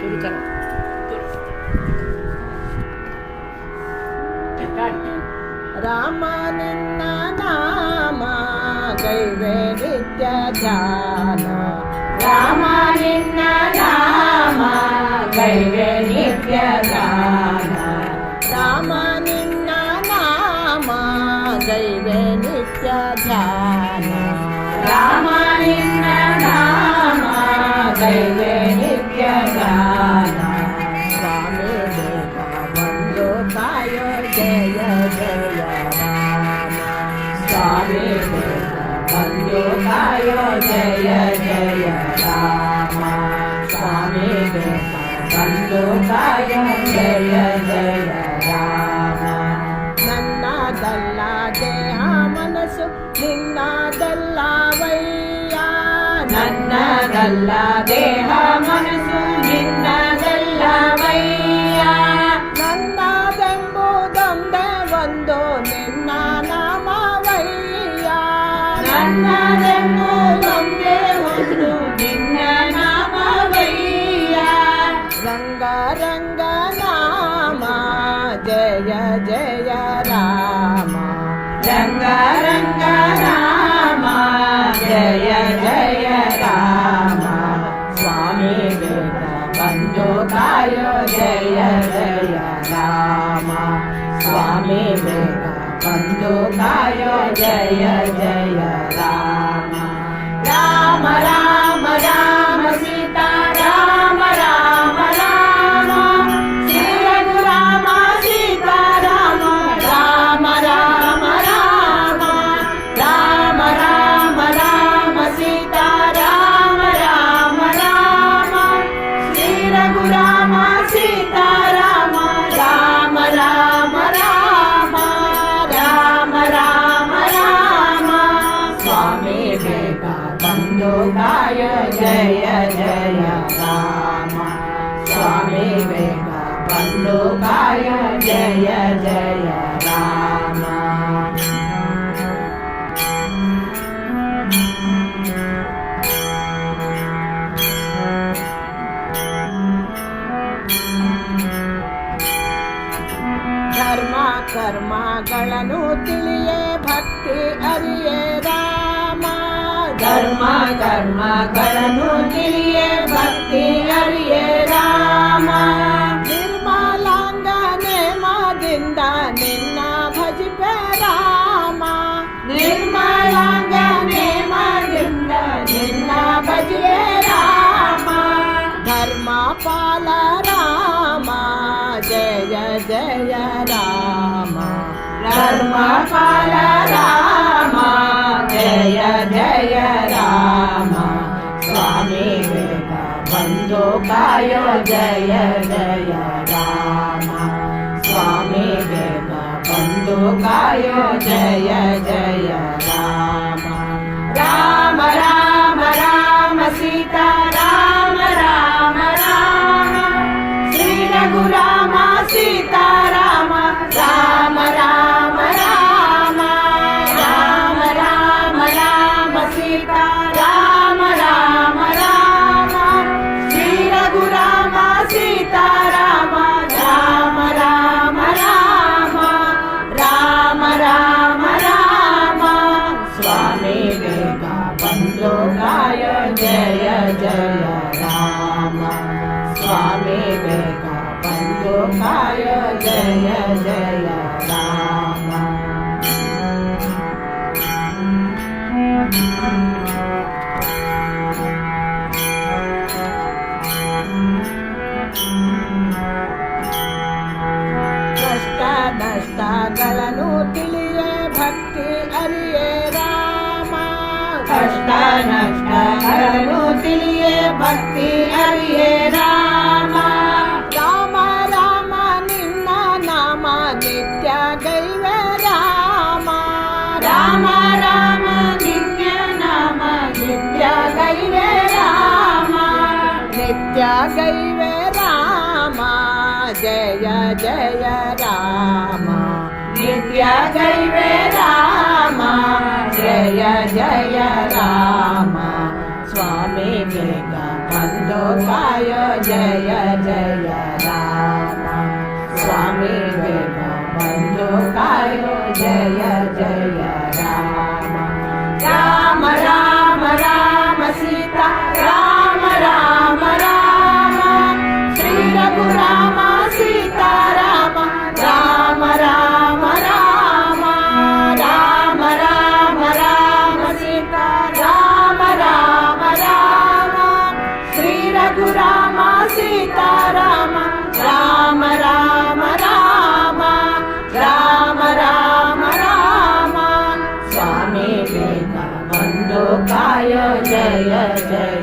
Şöyle taraf. Dur. Tekrar. Rama ninna nama kaive nitya jana Rama ninna nama kaive nitya jana Rama ninna nama kaive nitya jana Rama ninna nama kaive न्दोकाय जय जय राम स्वामी न्दोकाय जय जय राम नन्नादल्ला देह मनसु निन्नादल्लावय्या नन्नादल्ला देह मनसु निन्नादल्लावय्या नन्ना ನನ್ನದೆಂಬುದೊಂದೇ ಒಂದು ನಿನ್ನ ನಾಮವಯ್ಯ ರಂಗ ರಂಗ ನಾಮ ಜಯ ಜಯ ರಾಮ ರಂಗ ರಂಗ ನಾಮ ಜಯ ಜಯ ರಾಮ ಸ್ವಾಮಿ ಬೇಗ ಬಂದು ಕಾಯೋ ಜಯ ಜಯ ರಾಮ ಸ್ವಾಮಿ ಬೇಗ ಬಂದು ಕಾಯೋ ಜಯ ಜಯ ಸ್ವಾಮಿ ಬೇಗ ಬಂದು ಕಾಯ ಜಯ ಜಯ ರಾಮ ಧರ್ಮ ಕರ್ಮಗಳನ್ನು ತಿಳಿಯೇ ಭಕ್ತಿ ಅರಿಯೇ ರಾಮ ಧರ್ಮ ಕರ್ಮಗಳನ್ನು ತಿಳಿಯೇ ಭಕ್ತಿ ಅರಿಯೇ ರಾಮ ನಿರ್ಮಲಾಂಗ ನೇಮದಿಂದ ನಿನ್ನ ಭಜಿಪೆ ರಾಮ ನಿರ್ಮಲಾಂಗ ನೇಮದಿಂದ ನಿನ್ನ ಭಜಿಪೆ ರಾಮ ಧರ್ಮ ಪಾಲ ರಾಮ ಜಯ ಜಯ ರಾಮ ಧರ್ಮ ಪಾಲ ರಾಮ बोकाय जय जय राम। स्वामी देव गाय जय जय ರಾಮ ಸ್ವಾಮಿ ಬೇಗ ಬಂದು ಕಾಯ ಜಯ ಜಯ ರಾಮ ಕಷ್ಟ ನಷ್ಟಗಳನ್ನು ತಿಳಿಯೇ ಭಕ್ತಿ ಅರಿಯೇ ರಾಮ ಕಷ್ಟ அருளோ திரியே பக்தி அரியே ராமா ராம ராம நின்ன நாம நித்ய தெய்வ ராமா ராம ராம நின்ன நாம நித்ய தெய்வ ராமா நித்ய தெய்வ ராமா ஜய ஜய ராமா నిత్య జయ రామ జయ జయ రామ દોસાય જય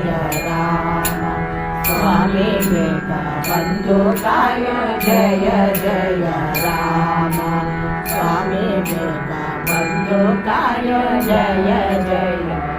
Jaya Rama, Swami Vivekananda, Jaya Jaya Rama, Swami Vivekananda, Jaya Jaya.